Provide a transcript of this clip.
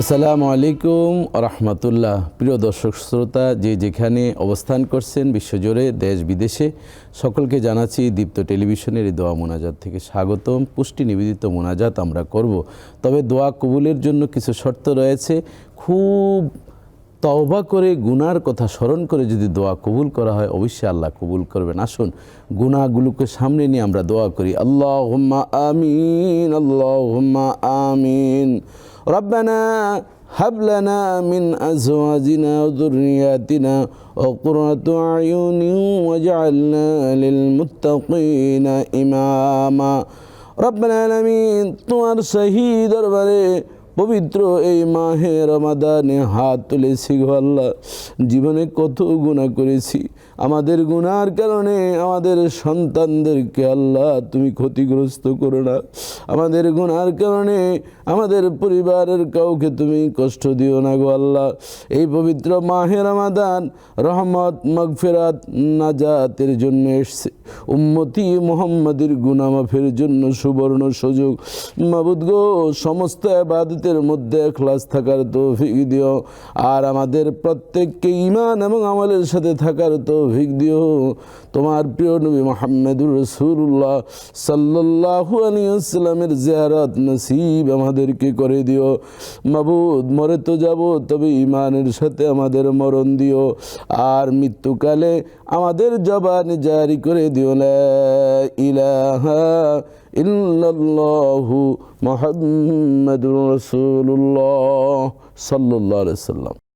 আসসালামু আলাইকুম রহমতুল্লাহ প্রিয় দর্শক শ্রোতা, যে যেখানে অবস্থান করছেন বিশ্বজুড়ে দেশ বিদেশে, সকলকে জানাচ্ছি দীপ্ত টেলিভিশনের এই দোয়া মোনাজাত থেকে স্বাগতম। পুষ্টি নিবেদিত মোনাজাত আমরা করব। তবে দোয়া কবুলের জন্য কিছু শর্ত রয়েছে। খুব তওবা করে গুনার কথা স্মরণ করে যদি দোয়া কবুল করা হয়, অবশ্যই আল্লাহ কবুল করবেন। আসুন, গুনাহগুলোকে সামনে নিয়ে আমরা দোয়া করি। আল্লাহ আমিন আল্লাহ আমিন। ربنا هب لنا من أزواجنا وذرياتنا وقرة أعين واجعلنا للمتقين إماما ربنا العالمين তোমার সহি দরবারে পবিত্র এই মাহে রমাদানে হাত তুলেছি গো আল্লাহ জীবনে কত গুণা করেছি আমাদের গুনার কারণে আমাদের সন্তানদেরকে আল্লাহ তুমি ক্ষতিগ্রস্ত করো না আমাদের গুনার কারণে, আমাদের পরিবারের কাউকে তুমি কষ্ট দিও না গো আল্লাহ। এই পবিত্র মাহে রমাদান রহমত, মগফেরাত, নাজাতের জন্য এসছে। উম্মতি মোহাম্মদের গুনামাফের জন্য সুবর্ণ সুযোগ। মাবুদ গো, সমস্ত আবাদতের মধ্যে ক্লাস থাকার তৌফিক দিও। আর আমাদের প্রত্যেককে ইমান এবং আমলের সাথে থাকার তৌফিক দিও। তোমার প্রিয় নবী মোহাম্মদুর রসুল্লাহ সাল্লাহু আলিয়াল্লামের জিয়ারত নসিব আমাদেরকে করে দিও। মাবুদ, মরে তো যাব, তবে ইমানের সাথে আমাদের মরণ দিও। আর মৃত্যুকালে আমাদের জবান জারি করে দিও। লা ইলাহা ইল্লাল্লাহু মুহাম্মাদুর রাসূলুল্লাহ সাল্লাম